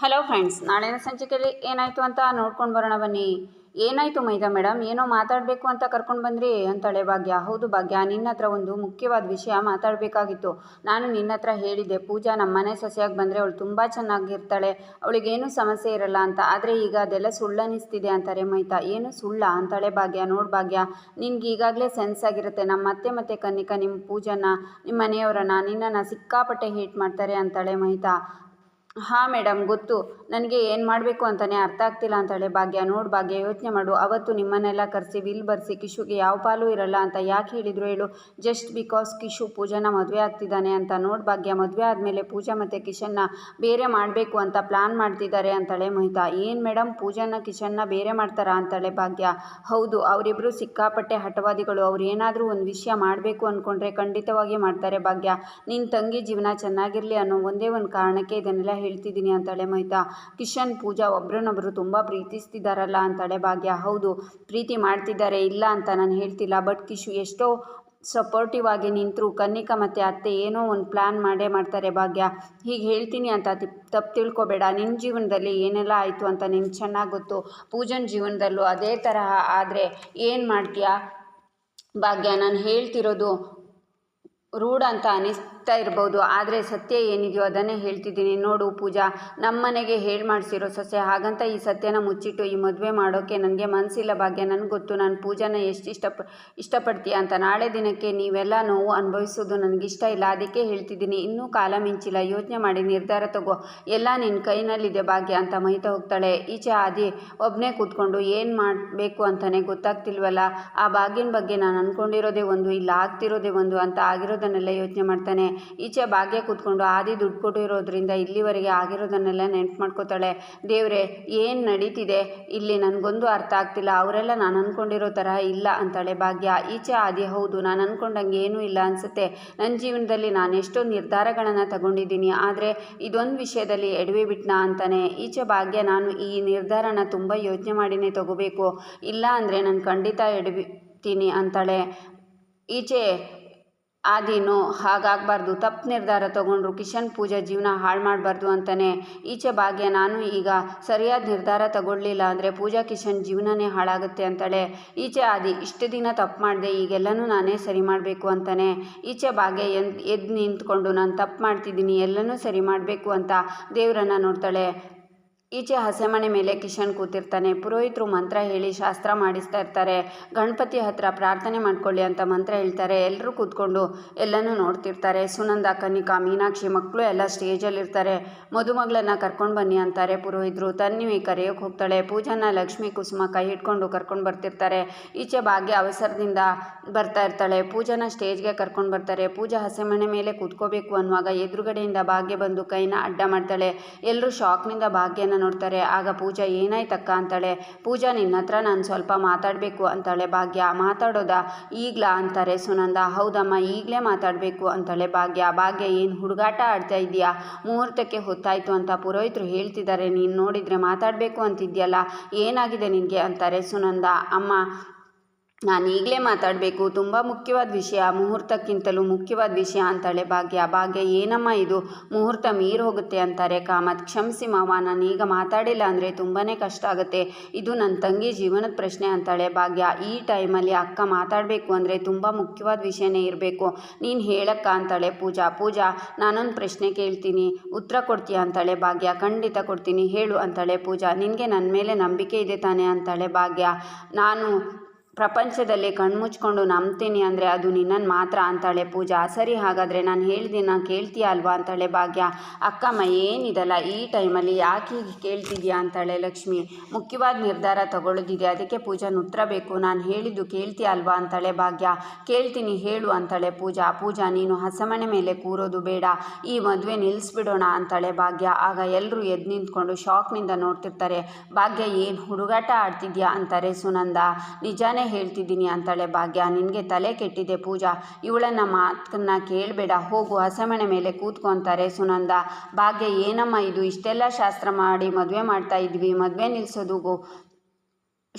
Hello friends ನಾಳಿನ ಸಂಚಿಕೆಯಲ್ಲಿ ಏನಾಯಿತು ಅಂತ ನೋಡ್ಕೊಂಡು ಬರೋಣ ಬನ್ನಿ. ಏನಾಯಿತು ಮೈದಾ ಮೇಡಮ್ ಏನೋ ಮಾತಾಡಬೇಕು ಅಂತ ಕರ್ಕೊಂಡು ಬಂದ್ರಿ ಅಂತಾಳೆ ಭಾಗ್ಯ ಹೌದು ಭಾಗ್ಯ, ನಿನ್ನ ಹತ್ರ ಒಂದು ಮುಖ್ಯವಾದ ವಿಷಯ ಮಾತಾಡಬೇಕಾಗಿತ್ತು. ನಾನು ನಿನ್ನ ಹತ್ರ ಹೇಳಿದ್ದೆ, ಪೂಜಾ ನಮ್ಮ ಮನೆ ಸೊಸೆಯಾಗಿ ಬಂದರೆ ಅವಳು ತುಂಬ ಚೆನ್ನಾಗಿರ್ತಾಳೆ. ಅವಳಿಗೇನು ಸಮಸ್ಯೆ ಇರಲ್ಲ ಅಂತ. ಆದರೆ ಈಗ ಅದೆಲ್ಲ ಸುಳ್ಳನಿಸ್ತಿದೆ ಅಂತಾರೆ ಮೈತಾ ಏನು ಸುಳ್ಳ ಅಂತಾಳೆ ಭಾಗ್ಯ ನೋಡು ಭಾಗ್ಯ. ನಿನ್ಗೆ ಈಗಾಗಲೇ ಸೆನ್ಸ್ ಆಗಿರುತ್ತೆ. ನಮ್ಮ ಅತ್ತೆ ಮತ್ತೆ ಕನ್ನಿಕಾ ನಿಮ್ಮ ಪೂಜನ ನಿಮ್ಮ ಮನೆಯವರನ್ನ, ನಿನ್ನನ್ನು ಸಿಕ್ಕಾಪಟ್ಟೆ ಹೇಟ್ ಮಾಡ್ತಾರೆ ಅಂತಾಳೆ ಮಹಿತಾ ಹಾಂ ಮೇಡಮ್, ಗೊತ್ತು. ನನಗೆ ಏನು ಮಾಡಬೇಕು ಅಂತಲೇ ಅರ್ಥ ಆಗ್ತಿಲ್ಲ ಅಂತಾಳೆ ಭಾಗ್ಯ, ನೋಡು ಭಾಗ್ಯ, ಯೋಚನೆ ಮಾಡು. ಅವತ್ತು ನಿಮ್ಮನ್ನೆಲ್ಲ ಕರೆಸಿ, ವಿಲ್ ಬರೆಸಿ, ಕಿಶುಗೆ ಯಾವ ಪಾಲು ಇರಲ್ಲ ಅಂತ ಯಾಕೆ ಹೇಳಿದ್ರು ಹೇಳು. ಜಸ್ಟ್ ಬಿಕಾಸ್ ಕಿಶು ಪೂಜಾನ ಮದುವೆ ಆಗ್ತಿದ್ದಾನೆ ಅಂತ ನೋಡು ಭಾಗ್ಯ, ಮದುವೆ ಆದಮೇಲೆ ಪೂಜಾ ಮತ್ತು ಕಿಶನ್ನ ಬೇರೆ ಮಾಡಬೇಕು ಅಂತ ಪ್ಲ್ಯಾನ್ ಮಾಡ್ತಿದ್ದಾರೆ ಅಂತಾಳೆ ಮೋಹಿತಾ. ಏನು ಮೇಡಮ್, ಪೂಜಾನ ಕಿಶನ್ನ ಬೇರೆ ಮಾಡ್ತಾರಾ ಅಂತಾಳೆ ಭಾಗ್ಯ. ಹೌದು ಅವರಿಬ್ಬರು ಸಿಕ್ಕಾಪಟ್ಟೆ ಹಠವಾದಿಗಳು. ಅವ್ರು ಏನಾದರೂ ಒಂದು ವಿಷಯ ಮಾಡಬೇಕು ಅಂದ್ಕೊಂಡ್ರೆ ಖಂಡಿತವಾಗಿ ಮಾಡ್ತಾರೆ ಭಾಗ್ಯ. ನಿನ್ನ ತಂಗಿ ಜೀವನ ಚೆನ್ನಾಗಿರಲಿ ಅನ್ನೋ ಒಂದೇ ಒಂದು ಕಾರಣಕ್ಕೆ ಇದನ್ನೆಲ್ಲ ಹೇಳ್ತಿದ್ದೀನಿ ಅಂತಾಳೆ ಮೈತಾ. ಕಿಶನ್, ಪೂಜಾ ಒಬ್ರನ್ನೊಬ್ರು ತುಂಬ ಪ್ರೀತಿಸ್ತಿದ್ದಾರಲ್ಲ ಅಂತಾಳೆ ಭಾಗ್ಯ. ಹೌದು, ಪ್ರೀತಿ ಮಾಡ್ತಿದ್ದಾರೆ ಇಲ್ಲ ಅಂತ ನಾನು ಹೇಳ್ತಿಲ್ಲ. ಬಟ್ ಕಿಶು ಎಷ್ಟೋ ಸಪೋರ್ಟಿವ್ ಆಗಿ ನಿಂತರು. ಕನ್ನಿಕಾ ಮತ್ತು ಅತ್ತೆ ಏನೋ ಒಂದು ಪ್ಲ್ಯಾನ್ ಮಾಡೇ ಮಾಡ್ತಾರೆ ಭಾಗ್ಯ. ಹೀಗೆ ಹೇಳ್ತೀನಿ ಅಂತ ತಪ್ಪು ತಿಳ್ಕೊಬೇಡ. ನಿನ್ನ ಜೀವನದಲ್ಲಿ ಏನೆಲ್ಲ ಆಯಿತು ಅಂತ ನಿಮ್ಗೆ ಚೆನ್ನಾಗಿ ಗೊತ್ತು. ಪೂಜನ್ ಜೀವನದಲ್ಲೂ ಅದೇ ತರಹ ಆದರೆ ಏನು ಮಾಡ್ತೀಯಾ? ಭಾಗ್ಯ, ನಾನು ಹೇಳ್ತಿರೋದು ರೂಢ ಅಂತ ಅನಿಸ್ತಾ ಇರ್ಬೋದು. ಆದರೆ ಸತ್ಯ ಏನಿದೆಯೋ ಅದನ್ನೇ ಹೇಳ್ತಿದ್ದೀನಿ. ನೋಡು ಪೂಜಾ ನಮ್ಮ ಮನೆಗೆ ಹೇಳಿ ಮಾಡಿಸಿರೋ ಸಸ್ಯ. ಹಾಗಂತ ಈ ಸತ್ಯನ ಮುಚ್ಚಿಟ್ಟು ಈ ಮದುವೆ ಮಾಡೋಕ್ಕೆ ನನಗೆ ಮನಸ್ಸಿಲ್ಲ ಭಾಗ್ಯ. ನನಗೆ ಗೊತ್ತು, ನಾನು ಪೂಜಾನ ಎಷ್ಟು ಇಷ್ಟ ಇಷ್ಟಪಡ್ತೀಯ ಅಂತ. ನಾಳೆ ದಿನಕ್ಕೆ ನೀವೆಲ್ಲ ನೋವು ಅನುಭವಿಸೋದು ನನಗಿಷ್ಟ ಇಲ್ಲ. ಅದಕ್ಕೆ ಹೇಳ್ತಿದ್ದೀನಿ, ಇನ್ನೂ ಕಾಲ ಮಿಂಚಿಲ್ಲ. ಯೋಚನೆ ಮಾಡಿ, ನಿರ್ಧಾರ ತಗೋ. ಎಲ್ಲ ನಿನ್ನ ಕೈನಲ್ಲಿದೆ ಭಾಗ್ಯ ಅಂತ ಮೈತಾ ಹೋಗ್ತಾಳೆ. ಈಚೆ ಆದಿ ಒಬ್ಬನೇ ಕೂತ್ಕೊಂಡು ಏನು ಮಾಡಬೇಕು ಅಂತಲೇ ಗೊತ್ತಾಗ್ತಿಲ್ವಲ್ಲ. ಆ ಭಾಗ್ಯನ ಬಗ್ಗೆ ನಾನು ಅಂದ್ಕೊಂಡಿರೋದೇ ಒಂದು ಇಲ್ಲ, ಆಗ್ತಿರೋದೇ ಒಂದು ಅಂತ ಆಗಿರೋದನ್ನೆಲ್ಲ ಯೋಚನೆ ಮಾಡ್ತಾನೆ. ಈಚೆ ಭಾಗ್ಯ ಕೂತ್ಕೊಂಡು ಆದಿ ದುಡ್ಡು ಕೊಟ್ಟಿರೋದ್ರಿಂದ ಇಲ್ಲಿವರೆಗೆ ಆಗಿರೋದನ್ನೆಲ್ಲ ನೆನ್ಪು ಮಾಡ್ಕೋತಾಳೆ. ದೇವ್ರೆ, ಏನು ನಡೀತಿದೆ? ಇಲ್ಲಿ ನನಗೊಂದು ಅರ್ಥ ಆಗ್ತಿಲ್ಲ. ಅವರೆಲ್ಲ ನಾನು ಅಂದ್ಕೊಂಡಿರೋ ಥರ ಇಲ್ಲ ಅಂತಾಳೆ ಭಾಗ್ಯ. ಈಚೆ ಆದಿ, ಹೌದು, ನಾನು ಅಂದ್ಕೊಂಡಂಗೆ ಏನೂ ಇಲ್ಲ ಅನಿಸುತ್ತೆ. ನನ್ನ ಜೀವನದಲ್ಲಿ ನಾನು ಎಷ್ಟೋ ನಿರ್ಧಾರಗಳನ್ನು ತಗೊಂಡಿದ್ದೀನಿ. ಆದರೆ ಇದೊಂದು ವಿಷಯದಲ್ಲಿ ಎಡವೆ ಬಿಟ್ನಾ ಅಂತಾನೆ. ಈಚೆ ಭಾಗ್ಯ, ನಾನು ಈ ನಿರ್ಧಾರನ ತುಂಬ ಯೋಚನೆ ಮಾಡಿನೇ ತಗೋಬೇಕು. ಇಲ್ಲ ಅಂದರೆ ನಾನು ಖಂಡಿತ ಎಡವಿತೀನಿ ಅಂತಾಳೆ. ಈಚೆ ಆದಿನು ಹಾಗಾಗಬಾರ್ದು. ತಪ್ಪು ನಿರ್ಧಾರ ತಗೊಂಡ್ರು ಕಿಶನ್ ಪೂಜಾ ಜೀವನ ಹಾಳು ಮಾಡಬಾರ್ದು ಅಂತಲೇ ಈಚೆ ಭಾಗ್ಯ, ನಾನು ಈಗ ಸರಿಯಾದ ನಿರ್ಧಾರ ತಗೊಳ್ಳಿಲ್ಲ ಅಂದರೆ ಪೂಜಾ ಕಿಶನ್ ಜೀವನನೇ ಹಾಳಾಗುತ್ತೆ ಅಂತಾಳೆ. ಈಚೆ ಆದಿ, ಇಷ್ಟು ದಿನ ತಪ್ಪು ಮಾಡಿದೆ, ಈಗೆಲ್ಲನೂ ನಾನೇ ಸರಿ ಮಾಡಬೇಕು ಅಂತಲೇ ಈಚೆ ಭಾಗ್ಯ ಎನ್ ಎದ್ದು ನಿಂತ್ಕೊಂಡು, ನಾನು ತಪ್ಪು ಮಾಡ್ತಿದ್ದೀನಿ, ಎಲ್ಲನೂ ಸರಿ ಮಾಡಬೇಕು ಅಂತ ದೇವರನ್ನು ನೋಡ್ತಾಳೆ. ಈಚೆ ಹಸೆಮಣೆ ಮೇಲೆ ಕಿಶನ್ ಕೂತಿರ್ತಾನೆ. ಪುರೋಹಿತರು ಮಂತ್ರ ಹೇಳಿ ಶಾಸ್ತ್ರ ಮಾಡಿಸ್ತಾ ಇರ್ತಾರೆ. ಗಣಪತಿ ಹತ್ರ ಪ್ರಾರ್ಥನೆ ಮಾಡ್ಕೊಳ್ಳಿ ಅಂತ ಮಂತ್ರ ಹೇಳ್ತಾರೆ. ಎಲ್ಲರೂ ಕೂತ್ಕೊಂಡು ಎಲ್ಲನೂ ನೋಡ್ತಿರ್ತಾರೆ. ಸುನಂದ ಕನಿಕಾ ಮೀನಾಕ್ಷಿ ಮಕ್ಕಳು ಎಲ್ಲ ಸ್ಟೇಜಲ್ಲಿರ್ತಾರೆ. ಮದುಮಗಳನ್ನ ಕರ್ಕೊಂಡು ಬನ್ನಿ ಅಂತಾರೆ ಪುರೋಹಿತರು. ತನ್ವಿ ಕರೆಯೋಕೆ ಹೋಗ್ತಾಳೆ. ಪೂಜಾನ ಲಕ್ಷ್ಮಿ ಕುಸುಮ ಕೈ ಹಿಡ್ಕೊಂಡು ಕರ್ಕೊಂಡು ಬರ್ತಿರ್ತಾರೆ. ಈಚೆ ಭಾಗ್ಯ ಅವಸರದಿಂದ ಬರ್ತಾ ಇರ್ತಾಳೆ. ಪೂಜಾನ ಸ್ಟೇಜ್ಗೆ ಕರ್ಕೊಂಡು ಬರ್ತಾರೆ. ಪೂಜಾ ಹಸೆಮಣೆ ಮೇಲೆ ಕೂತ್ಕೋಬೇಕು ಅನ್ನುವಾಗ ಎದುರುಗಡೆಯಿಂದ ಭಾಗ್ಯ ಬಂದು ಕೈನ ಅಡ್ಡ ಮಾಡ್ತಾಳೆ. ಎಲ್ಲರೂ ಶಾಕ್ನಿಂದ ಭಾಗ್ಯನ ನೋಡ್ತಾರೆ, ಆಗ ಪೂಜಾ ಏನಾಯ್ತಕ್ಕ? ಅಂತಾಳೆ. ಪೂಜಾ, ನಿನ್ನ ಹತ್ರ ನಾನು ಸ್ವಲ್ಪ ಮಾತಾಡಬೇಕು, ಅಂತಾಳೆ ಭಾಗ್ಯ. ಮಾತಾಡೋದಾ? ಈಗ್ಲಾ, ಅಂತಾರೆ ಸುನಂದ. ಹೌದಮ್ಮ, ಈಗಲೇ ಮಾತಾಡಬೇಕು, ಅಂತಾಳೆ ಭಾಗ್ಯ. ಭಾಗ್ಯ, ಏನು ಹುಡುಗಾಟ ಆಡ್ತಾ ಇದೆಯಾ ಮುಹೂರ್ತಕ್ಕೆ ಹೊತ್ತಾಯಿತು ಅಂತ ಪುರೋಹಿತರು ಹೇಳ್ತಿದ್ದಾರೆ. ನೀನು ನೋಡಿದರೆ ಮಾತಾಡಬೇಕು ಅಂತಿದ್ಯಲ್ಲ, ಏನಾಗಿದೆ ನಿನಗೆ? ಅಂತಾರೆ ಸುನಂದ. ಅಮ್ಮ ನಾನು ಈಗಲೇ ಮಾತಾಡಬೇಕು. ತುಂಬ ಮುಖ್ಯವಾದ ವಿಷಯ, ಮುಹೂರ್ತಕ್ಕಿಂತಲೂ ಮುಖ್ಯವಾದ ವಿಷಯ ಅಂತಾಳೆ ಭಾಗ್ಯ. ಭಾಗ್ಯ, ಏನಮ್ಮ ಇದು? ಮುಹೂರ್ತ ಮೀರಿ ಹೋಗುತ್ತೆ ಅಂತಾರೆ ಕಾಮತ್. ಕ್ಷಮಿಸಿ ಮಾವ, ನಾನು ಈಗ ಮಾತಾಡಿಲ್ಲ ಅಂದರೆ ತುಂಬಾ ಕಷ್ಟ ಆಗುತ್ತೆ. ಇದು ನನ್ನ ತಂಗಿ ಜೀವನದ ಪ್ರಶ್ನೆ ಅಂತಾಳೆ ಭಾಗ್ಯ. ಈ ಟೈಮಲ್ಲಿ ಅಕ್ಕ ಮಾತಾಡಬೇಕು ಅಂದರೆ ತುಂಬ ಮುಖ್ಯವಾದ ವಿಷಯನೇ ಇರಬೇಕು. ನೀನು ಹೇಳಕ್ಕ ಅಂತಾಳೆ ಪೂಜಾ. ಪೂಜಾ, ನಾನೊಂದು ಪ್ರಶ್ನೆ ಕೇಳ್ತೀನಿ. ಉತ್ತರ ಕೊಡ್ತೀಯ ಅಂತಾಳೆ ಭಾಗ್ಯ. ಖಂಡಿತ ಕೊಡ್ತೀನಿ. ಹೇಳು ಅಂತಾಳೆ ಪೂಜಾ. ನಿನಗೆ ನನ್ನ ಮೇಲೆ ನಂಬಿಕೆ ಇದೆ ತಾನೆ ಅಂತಾಳೆ ಭಾಗ್ಯ. ನಾನು ಪ್ರಪಂಚದಲ್ಲಿ ಕಣ್ಮುಚ್ಕೊಂಡು ನಂಬ್ತೀನಿ ಅಂದರೆ ಅದು ನಿನ್ನನ್ನು ಮಾತ್ರ ಅಂತಾಳೆ ಪೂಜಾ. ಸರಿ, ಹಾಗಾದರೆ ನಾನು ಹೇಳ್ದಿನ ಕೇಳ್ತೀಯ ಅಲ್ವಾ ಅಂತಾಳೆ ಭಾಗ್ಯ. ಅಕ್ಕಮ್ಮ, ಏನಿದಲ್ಲ, ಈ ಟೈಮಲ್ಲಿ ಯಾಕೆ ಹೀಗೆ ಕೇಳ್ತಿದ್ಯಾ ಅಂತಾಳೆ ಲಕ್ಷ್ಮಿ. ಮುಖ್ಯವಾದ ನಿರ್ಧಾರ ತಗೊಳ್ಳೋದಿದೆ, ಅದಕ್ಕೆ ಪೂಜಾನ ಉತ್ತರ ಬೇಕು. ನಾನು ಹೇಳಿದ್ದು ಕೇಳ್ತೀಯ ಅಲ್ವಾ ಅಂತಾಳೆ ಭಾಗ್ಯ. ಕೇಳ್ತೀನಿ, ಹೇಳು ಅಂತಾಳೆ ಪೂಜಾ. ಪೂಜಾ, ನೀನು ಹಸಮಣೆ ಮೇಲೆ ಕೂರೋದು ಬೇಡ. ಈ ಮದುವೆ ನಿಲ್ಲಿಸ್ಬಿಡೋಣ ಅಂತಾಳೆ ಭಾಗ್ಯ. ಆಗ ಎಲ್ಲರೂ ಎದ್ದು ನಿಂತ್ಕೊಂಡು ಶಾಕ್ನಿಂದ ನೋಡ್ತಿರ್ತಾರೆ. ಭಾಗ್ಯ, ಏನು ಹುಡುಗಾಟ ಆಡ್ತಿದ್ಯಾ ಅಂತಾರೆ ಸುನಂದ. ನಿಜಾನೇ ಹೇಳ್ತಿದ್ದೀನಿ ಅಂತಾಳೆ ಭಾಗ್ಯ. ನಿನಗೆ ತಲೆ ಕೆಟ್ಟಿದೆ ಪೂಜಾ. ಇವಳನ್ನ ಮಾತನ್ನ ಕೇಳಬೇಡ. ಹೋಗು. ಹಸೆಮಣೆ ಮೇಲೆ ಕೂತ್ಕೊಂತಾರೆ ಸುನಂದ. ಭಾಗ್ಯ, ಏನಮ್ಮ ಇದು? ಇಷ್ಟೆಲ್ಲ ಶಾಸ್ತ್ರ ಮಾಡಿ ಮದುವೆ ಮಾಡ್ತಾ ಇದ್ವಿ. ಮದುವೆ ನಿಲ್ಲಿಸೋದು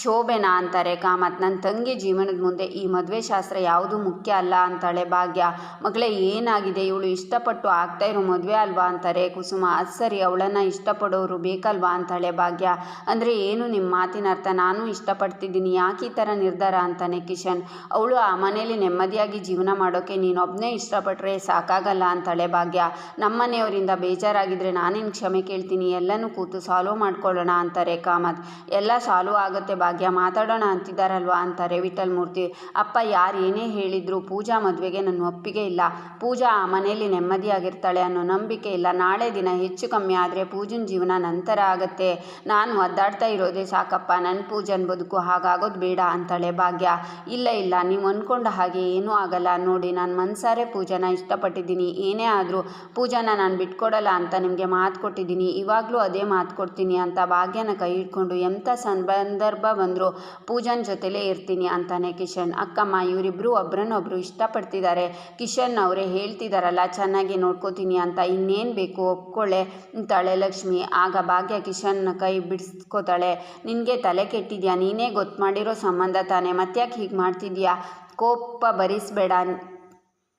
ಶೋಭೆನಾ ಅಂತಾರೆ, ಕಾಮತ್ ನನ್ನ ತಂಗಿ ಜೀವನದ ಮುಂದೆ ಈ ಮದುವೆ ಶಾಸ್ತ್ರ ಯಾವುದು ಮುಖ್ಯ ಅಲ್ಲ ಅಂತಾಳೆ ಭಾಗ್ಯ. ಮಗಳೇ ಏನಾಗಿದೆ? ಇವಳು ಇಷ್ಟಪಟ್ಟು ಆಗ್ತಾ ಇರೋ ಮದುವೆ ಅಲ್ವಾ ಅಂತಾರೆ. ಕುಸುಮ, ಅದು ಸರಿ, ಅವಳನ್ನು ಇಷ್ಟಪಡೋರು ಬೇಕಲ್ವಾ ಅಂತಾಳೆ ಭಾಗ್ಯ. ಅಂದರೆ ಏನು ನಿಮ್ಮ ಮಾತಿನ ಅರ್ಥ? ನಾನು ಇಷ್ಟಪಡ್ತಿದ್ದೀನಿ. ಯಾಕೆ ಈ ಥರ ನಿರ್ಧಾರ ಅಂತಾನೆ ಕಿಶನ್. ಅವಳು ಆ ಮನೆಯಲ್ಲಿ ನೆಮ್ಮದಿಯಾಗಿ ಜೀವನ ಮಾಡೋಕ್ಕೆ ನೀನೊಬ್ಬನೇ ಇಷ್ಟಪಟ್ಟರೆ ಸಾಕಾಗಲ್ಲ ಅಂತಾಳೆ ಭಾಗ್ಯ. ನಮ್ಮನೆಯವರಿಂದ ಬೇಜಾರಾಗಿದ್ದರೆ ನಾನೇನು ಕ್ಷಮೆ ಕೇಳ್ತೀನಿ? ಎಲ್ಲನೂ ಕೂತು ಸಾಲ್ವ್ ಮಾಡ್ಕೊಳ್ಳೋಣ ಅಂತಾರೆ ಕಾಮತ್. ಎಲ್ಲ ಸಾಲ್ವ್ ಆಗುತ್ತೆ ಭಾಗ್ಯ ಮಾತಾಡೋಣ ಅಂತಿದ್ದಾರಲ್ವಾ ಅಂತಾರೆ ವಿಠಲ್ ಮೂರ್ತಿ ಅಪ್ಪ ಯಾರು ಏನೇ ಹೇಳಿದ್ರು ಪೂಜಾ ಮದುವೆಗೆ ನನ್ನ ಒಪ್ಪಿಗೆ ಇಲ್ಲ. ಪೂಜಾ ಆ ಮನೆಯಲ್ಲಿ ನೆಮ್ಮದಿಯಾಗಿರ್ತಾಳೆ ಅನ್ನೋ ನಂಬಿಕೆ ಇಲ್ಲ. ನಾಳೆ ದಿನ ಹೆಚ್ಚು ಕಮ್ಮಿ ಆದರೆ ಪೂಜನ್ ಜೀವನ ನಂತರ ಆಗುತ್ತೆ. ನಾನು ಒದ್ದಾಡ್ತಾ ಇರೋದೇ ಸಾಕಪ್ಪ. ನನ್ನ ಪೂಜನ್ ಬದುಕು ಹಾಗಾಗೋದು ಬೇಡ ಅಂತಾಳೆ ಭಾಗ್ಯ. ಇಲ್ಲ ಇಲ್ಲ. ನೀವು ಅಂದ್ಕೊಂಡ ಹಾಗೆ ಏನೂ ಆಗಲ್ಲ. ನೋಡಿ, ನಾನು ಮನ್ಸಾರೆ ಪೂಜಾನ ಇಷ್ಟಪಟ್ಟಿದ್ದೀನಿ. ಏನೇ ಆದರೂ ಪೂಜಾನ ನಾನು ಬಿಟ್ಕೊಡಲ್ಲ ಅಂತ ನಿಮಗೆ ಮಾತು ಕೊಟ್ಟಿದ್ದೀನಿ. ಇವಾಗಲೂ ಅದೇ ಮಾತು ಕೊಡ್ತೀನಿ ಅಂತ ಭಾಗ್ಯನ ಕೈ ಹಿಡ್ಕೊಂಡು ಎಂಥ ಸಂದರ್ಭ ಬಂದರೂ. ಪೂಜನ್ ಜೊತೆಲೇ ಇರ್ತೀನಿ ಅಂತಾನೆ ಕಿಶನ್. ಅಕ್ಕಮ್ಮ ಇವರಿಬ್ಬರು ಒಬ್ರನ್ನೊಬ್ರು ಇಷ್ಟಪಡ್ತಿದ್ದಾರೆ ಕಿಶನ್ ಅವರೇ ಹೇಳ್ತಿದ್ದಾರಲ್ಲ ಚೆನ್ನಾಗಿ ನೋಡ್ಕೋತೀನಿ ಅಂತ, ಇನ್ನೇನು ಬೇಕು ಒಪ್ಕೊಳ್ಳೆ ಅಂತಾಳೆ ಲಕ್ಷ್ಮಿ. ಆಗ ಭಾಗ್ಯ ಕಿಶನ್ನ ಕೈ ಬಿಡಿಸ್ಕೋತಾಳೆ. ನಿನಗೆ ತಲೆ ಕೆಟ್ಟಿದ್ಯಾ? ನೀನೇ ಗೊತ್ತು ಮಾಡಿರೋ ಸಂಬಂಧ ತಾನೇ. ಮತ್ತ್ಯಾಕೆ ಹೀಗೆ ಮಾಡ್ತಿದ್ಯಾ? ಕೋಪ ಭರಿಸ್ಬೇಡ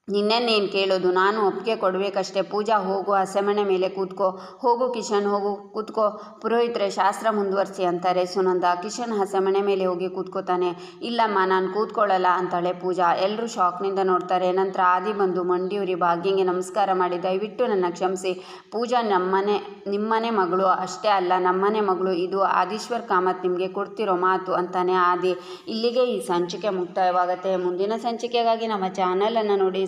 ನಿನ್ನೇನು ಕೇಳೋದು? ನಾನು ಒಪ್ಪಿಗೆ ಕೊಡಬೇಕಷ್ಟೇ. ಪೂಜಾ, ಹೋಗು ಹಸೆಮಣೆ ಮೇಲೆ ಕೂತ್ಕೋ. ಹೋಗು ಕಿಶನ್, ಹೋಗು, ಕೂತ್ಕೋ. ಪುರೋಹಿತರೆ, ಶಾಸ್ತ್ರ ಮುಂದುವರಿಸಿ ಅಂತಾರೆ. ಸುನಂದ, ಕಿಶನ್ ಹಸೆಮಣೆ ಮೇಲೆ ಹೋಗಿ ಕೂತ್ಕೋತಾನೆ. ಇಲ್ಲಮ್ಮ, ನಾನು ಕೂತ್ಕೊಳ್ಳಲ್ಲ ಅಂತಾಳೆ ಪೂಜಾ. ಎಲ್ಲರೂ ಶಾಕ್ನಿಂದ ನೋಡ್ತಾರೆ. ನಂತರ ಆದಿ ಬಂದು ಮಂಡಿಯೂರಿ ಭಾಗ್ಯಂಗೆ ನಮಸ್ಕಾರ ಮಾಡಿ, ದಯವಿಟ್ಟು ನನ್ನ ಕ್ಷಮಿಸಿ. ಪೂಜಾ, ನಮ್ಮನೆ, ನಿಮ್ಮನೆ ಮಗಳು ಅಷ್ಟೇ ಅಲ್ಲ. ನಮ್ಮನೆ ಮಗಳು ಇದು ಆದೀಶ್ವರ್ ಕಾಮತ್ ನಿಮಗೆ ಕೊಡ್ತಿರೋ ಮಾತು ಅಂತಾನೆ ಆದಿ. ಇಲ್ಲಿಗೆ ಈ ಸಂಚಿಕೆ ಮುಕ್ತಾಯವಾಗುತ್ತೆ. ಮುಂದಿನ ಸಂಚಿಕೆಗಾಗಿ ನಮ್ಮ ಚಾನಲನ್ನು ನೋಡಿ